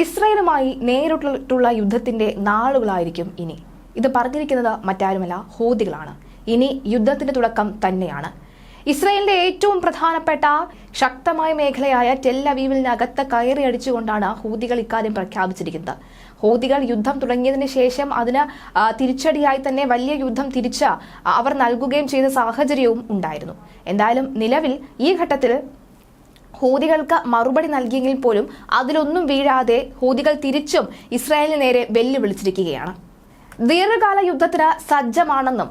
ഇസ്രയേലുമായി നേരിട്ടുള്ള യുദ്ധത്തിന്റെ നാളുകളായിരിക്കും ഇനി. ഇത് പറഞ്ഞിരിക്കുന്നത് മറ്റാരുമല്ല ഹൂതികളാണ്. ഇനി യുദ്ധത്തിന്റെ തുടക്കം തന്നെയാണ്. ഇസ്രയേലിന്റെ ഏറ്റവും പ്രധാനപ്പെട്ട ശക്തമായ മേഖലയായ ടെല്ലവീവിനകത്ത് കയറി അടിച്ചുകൊണ്ടാണ് ഹൂതികൾ ഇക്കാര്യം പ്രഖ്യാപിച്ചിരിക്കുന്നത്. ഹൂതികൾ യുദ്ധം തുടങ്ങിയതിന് ശേഷം അതിന് തിരിച്ചടിയായി തന്നെ വലിയ യുദ്ധം തിരിച്ച് അവർ നൽകുകയും ചെയ്ത സാഹചര്യവും ഉണ്ടായിരുന്നു. എന്തായാലും നിലവിൽ ഈ ഘട്ടത്തിൽ ഹൂതികൾക്ക് മറുപടി നൽകിയെങ്കിൽ പോലും അതിലൊന്നും വീഴാതെ ഹൂതികൾ തിരിച്ചും ഇസ്രായേലിന് നേരെ വെല്ലുവിളിച്ചിരിക്കുകയാണ്. ദീർഘകാല യുദ്ധത്തിന് സജ്ജമാണെന്നും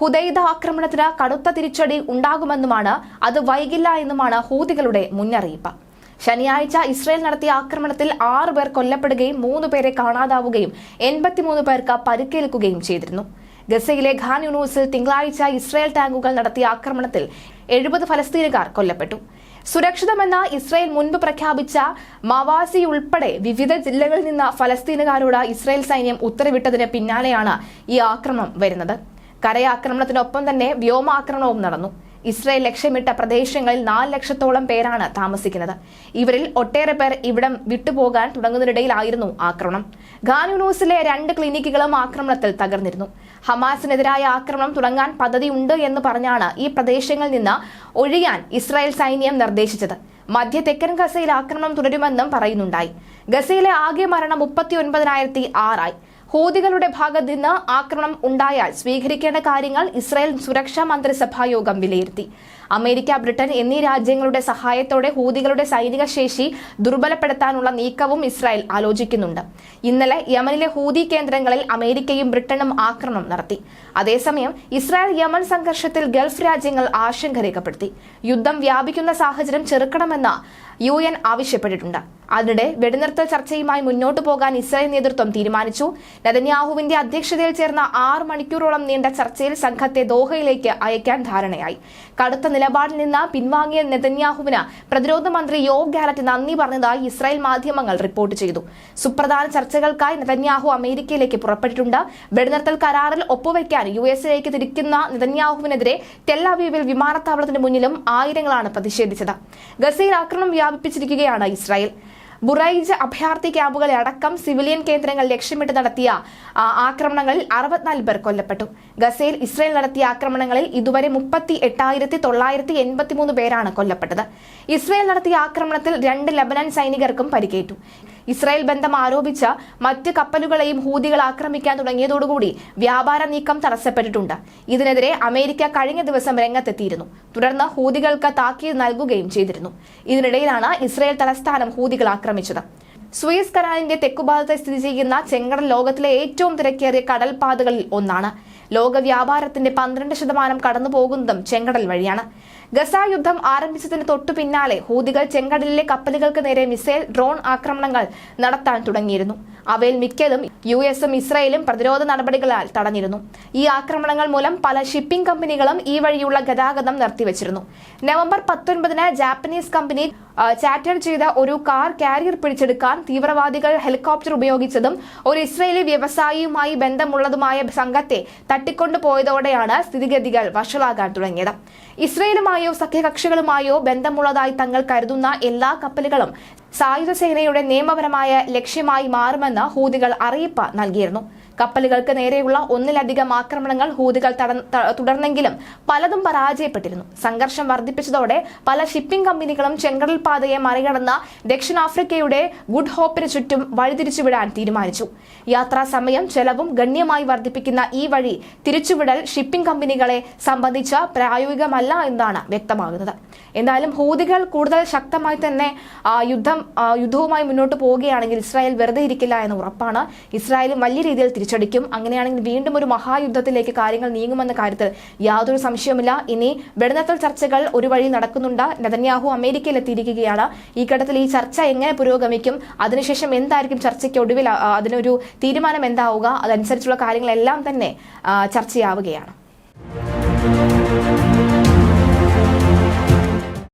ഹുദൈദ ആക്രമണത്തിന് കടുത്ത തിരിച്ചടി ഉണ്ടാകുമെന്നുമാണ് അത് വൈകില്ല എന്നുമാണ് ഹൂതികളുടെ മുന്നറിയിപ്പ്. ശനിയാഴ്ച ഇസ്രയേൽ നടത്തിയ ആക്രമണത്തിൽ ആറ് പേർ കൊല്ലപ്പെടുകയും മൂന്ന് പേരെ കാണാതാവുകയും എൺപത്തിമൂന്ന് പേർക്ക് പരിക്കേൽക്കുകയും ചെയ്തിരുന്നു. ഗസയിലെ ഖാൻ യൂണിവേഴ്സിൽ തിങ്കളാഴ്ച ഇസ്രയേൽ ടാങ്കുകൾ നടത്തിയ ആക്രമണത്തിൽ എഴുപത് ഫലസ്തീനുകാർ കൊല്ലപ്പെട്ടു. സുരക്ഷിതമെന്ന ഇസ്രായേൽ മുൻപ് പ്രഖ്യാപിച്ച മവാസി ഉൾപ്പെടെ വിവിധ ജില്ലകളിൽ നിന്ന് ഫലസ്തീനുകാരോട് ഇസ്രായേൽ സൈന്യം ഉത്തരവിട്ടതിന് പിന്നാലെയാണ് ഈ ആക്രമണം വരുന്നത്. കരയാക്രമണത്തിനൊപ്പം തന്നെ വ്യോമാക്രമണവും നടന്നു. ഇസ്രായേൽ ലക്ഷ്യമിട്ട പ്രദേശങ്ങളിൽ നാല് ലക്ഷത്തോളം പേരാണ് താമസിക്കുന്നത്. ഇവരിൽ ഒട്ടേറെ പേർ ഇവിടം വിട്ടുപോകാൻ തുടങ്ങുന്നതിനിടയിലായിരുന്നു ആക്രമണം. ഗാനുനൂസിലെ രണ്ട് ക്ലിനിക്കുകളും ആക്രമണത്തിൽ തകർന്നിരുന്നു. ഹമാസിനെതിരായ ആക്രമണം തുടങ്ങാൻ പദ്ധതിയുണ്ട് എന്ന് പറഞ്ഞാണ് ഈ പ്രദേശങ്ങളിൽ നിന്ന് ഒഴിയാൻ ഇസ്രായേൽ സൈന്യം നിർദ്ദേശിച്ചത്. മധ്യ തെക്കൻ ഗസയിൽ ആക്രമണം തുടരുമെന്നും പറയുന്നുണ്ടായി. ഗസയിലെ ആകെ മരണം മുപ്പത്തി ഒൻപതിനായിരത്തി ആറായി. ഹൂതികളുടെ ഭാഗത്ത് നിന്ന് ആക്രമണം ഉണ്ടായാൽ സ്വീകരിക്കേണ്ട കാര്യങ്ങൾ ഇസ്രായേൽ സുരക്ഷാ മന്ത്രിസഭാ യോഗം വിലയിരുത്തി. അമേരിക്ക ബ്രിട്ടൻ എന്നീ രാജ്യങ്ങളുടെ സഹായത്തോടെ ഹൂതികളുടെ സൈനിക ശേഷി ദുർബലപ്പെടുത്താനുള്ള നീക്കവും ഇസ്രായേൽ ആലോചിക്കുന്നുണ്ട്. ഇന്നലെ യമനിലെ ഹൂതി കേന്ദ്രങ്ങളിൽ അമേരിക്കയും ബ്രിട്ടനും ആക്രമണം നടത്തി. അതേസമയം ഇസ്രായേൽ യമൻ സംഘർഷത്തിൽ ഗൾഫ് രാജ്യങ്ങൾ ആശങ്ക രേഖപ്പെടുത്തി. യുദ്ധം വ്യാപിക്കുന്ന സാഹചര്യം ചെറുക്കണമെന്ന് യു ആവശ്യപ്പെട്ടിട്ടുണ്ട്. അതിനിടെ വെടിനിർത്തൽ ചർച്ചയുമായി മുന്നോട്ടു പോകാൻ ഇസ്രായേൽ നേതൃത്വം തീരുമാനിച്ചു. നെതന്യാഹുവിന്റെ അധ്യക്ഷതയിൽ ചേർന്ന ആറ് മണിക്കൂറോളം നീണ്ട ചർച്ചയിൽ സംഘത്തെ ദോഹയിലേക്ക് അയക്കാൻ ധാരണയായി. കടുത്ത നിലപാടിൽ നിന്ന് പിൻവാങ്ങിയ നെതന്യാഹുവിന് പ്രതിരോധ മന്ത്രി യോഗ് ഗാലറ്റ് നന്ദി പറഞ്ഞതായി ഇസ്രായേൽ മാധ്യമങ്ങൾ റിപ്പോർട്ട് ചെയ്തു. സുപ്രധാന ചർച്ചകൾക്കായി നെതന്യാഹു അമേരിക്കയിലേക്ക് പുറപ്പെട്ടിട്ടുണ്ട്. വെടിനിർത്തൽ കരാറിൽ ഒപ്പുവെക്കാൻ യു എസിലേക്ക് തിരിക്കുന്ന നെതന്യാഹുവിനെതിരെ ടെല്ലാവീവിൽ വിമാനത്താവളത്തിന് മുന്നിലും ആയിരങ്ങളാണ് പ്രതിഷേധിച്ചത്. ഗസയിൽ ആക്രമണം വ്യാപിപ്പിച്ചിരിക്കുകയാണ് ഇസ്രായേൽ. ബുറൈജ് അഭയാർത്ഥി ക്യാമ്പുകളെ അടക്കം സിവിലിയൻ കേന്ദ്രങ്ങൾ ലക്ഷ്യമിട്ട് നടത്തിയ ആക്രമണങ്ങളിൽ അറുപത്തിനാല് പേർ കൊല്ലപ്പെട്ടു. ഗസയിൽ ഇസ്രയേൽ നടത്തിയ ആക്രമണങ്ങളിൽ ഇതുവരെ മുപ്പത്തി എട്ടായിരത്തി തൊള്ളായിരത്തി എൺപത്തിമൂന്ന് പേരാണ് കൊല്ലപ്പെട്ടത് ഇസ്രയേൽ നടത്തിയ ആക്രമണത്തിൽ രണ്ട് ലബനൻ സൈനികർക്കും പരിക്കേറ്റു ഇസ്രായേൽ ബന്ധം ആരോപിച്ച മറ്റ് കപ്പലുകളെയും ഹൂതികൾ ആക്രമിക്കാൻ തുടങ്ങിയതോടുകൂടി വ്യാപാര നീക്കം തടസ്സപ്പെട്ടിട്ടുണ്ട്. ഇതിനെതിരെ അമേരിക്ക കഴിഞ്ഞ ദിവസം രംഗത്തെത്തിയിരുന്നു. തുടർന്ന് ഹൂതികൾക്ക് താക്കീത് നൽകുകയും ചെയ്തിരുന്നു. ഇതിനിടയിലാണ് ഇസ്രായേൽ തലസ്ഥാനം ഹൂതികൾ ആക്രമിച്ചത്. സുയസ് കനാലിന്റെ തെക്കുഭാഗത്ത് സ്ഥിതി ചെയ്യുന്ന ചെങ്കടൽ ലോകത്തിലെ ഏറ്റവും തിരക്കേറിയ കടൽപാതകളിൽ ഒന്നാണ്. ലോക വ്യാപാരത്തിന്റെ പന്ത്രണ്ട് ശതമാനം കടന്നു പോകുന്നതും ചെങ്കടൽ വഴിയാണ്. ഗസ യുദ്ധം ആരംഭിച്ചതിന് തൊട്ടു പിന്നാലെ ഹൂതികൾ ചെങ്കടലിലെ കപ്പലുകൾക്ക് നേരെ മിസൈൽ ഡ്രോൺ ആക്രമണങ്ങൾ നടത്താൻ തുടങ്ങിയിരുന്നു. അവയിൽ മിക്കതും യു എസും ഇസ്രയേലും പ്രതിരോധ നടപടികളാൽ തടഞ്ഞിരുന്നു. ഈ ആക്രമണങ്ങൾ മൂലം പല ഷിപ്പിംഗ് കമ്പനികളും ഈ വഴിയുള്ള ഗതാഗതം നിർത്തിവച്ചിരുന്നു. നവംബർ പത്തൊൻപതിന് ജാപ്പനീസ് കമ്പനി ചാറ്റർ ചെയ്ത ഒരു കാർ കാരിയർ പിടിച്ചെടുക്കാൻ തീവ്രവാദികൾ ഹെലികോപ്റ്റർ ഉപയോഗിച്ചതും ഒരു ഇസ്രയേലി വ്യവസായിയുമായി ബന്ധമുള്ളതുമായ സംഘത്തെ തട്ടിക്കൊണ്ടുപോയതോടെയാണ് സ്ഥിതിഗതികൾ വഷളാകാൻ തുടങ്ങിയത്. ഇസ്രയേലുമായോ സഖ്യകക്ഷികളുമായോ ബന്ധമുള്ളതായി തങ്ങൾ കരുതുന്ന എല്ലാ കപ്പലുകളും സായുധ സേനയുടെ നിയമപരമായ ലക്ഷ്യമായി മാറുമെന്ന് ഹൂതികൾ അറിയിപ്പ് നൽകിയിരുന്നു. കപ്പലുകൾക്ക് നേരെയുള്ള ഒന്നിലധികം ആക്രമണങ്ങൾ ഹൂതികൾ തുടർന്നെങ്കിലും പലതും പരാജയപ്പെട്ടിരുന്നു. സംഘർഷം വർദ്ധിപ്പിച്ചതോടെ പല ഷിപ്പിംഗ് കമ്പനികളും ചെങ്കടൽ പാതയെ മറികടന്ന ദക്ഷിണാഫ്രിക്കയുടെ ഗുഡ് ഹോപ്പിന് ചുറ്റും വഴിതിരിച്ചുവിടാൻ തീരുമാനിച്ചു. യാത്രാ സമയം ചെലവും ഗണ്യമായി വർദ്ധിപ്പിക്കുന്ന ഈ വഴി തിരിച്ചുവിടൽ ഷിപ്പിംഗ് കമ്പനികളെ സംബന്ധിച്ച പ്രായോഗികമല്ല എന്നാണ് വ്യക്തമാകുന്നത്. എന്തായാലും ഹൂതികൾ കൂടുതൽ ശക്തമായി തന്നെ യുദ്ധം യുദ്ധവുമായി മുന്നോട്ട് പോവുകയാണെങ്കിൽ ഇസ്രായേൽ വെറുതെ ഇരിക്കില്ല എന്ന് ഉറപ്പാണ്. ഇസ്രായേലും വലിയ രീതിയിൽ തിരിച്ചടിക്കും. അങ്ങനെയാണെങ്കിൽ വീണ്ടും ഒരു മഹായുദ്ധത്തിലേക്ക് കാര്യങ്ങൾ നീങ്ങുമെന്ന കാര്യത്തിൽ യാതൊരു സംശയവുമില്ല. ഇനി വെടിനിർത്തൽ ചർച്ചകൾ ഒരു വഴി നടക്കുന്നുണ്ട്. നെതന്യാഹു അമേരിക്കയിൽ എത്തിയിരിക്കുകയാണ് ഈ ഘട്ടത്തിൽ ഈ ചർച്ച എങ്ങനെ പുരോഗമിക്കും? അതിനുശേഷം എന്തായിരിക്കും ചർച്ചയ്ക്ക് ഒടുവിൽ അതിനൊരു തീരുമാനം എന്താവുക? അതനുസരിച്ചുള്ള കാര്യങ്ങളെല്ലാം തന്നെ ചർച്ചയാവുകയാണ്.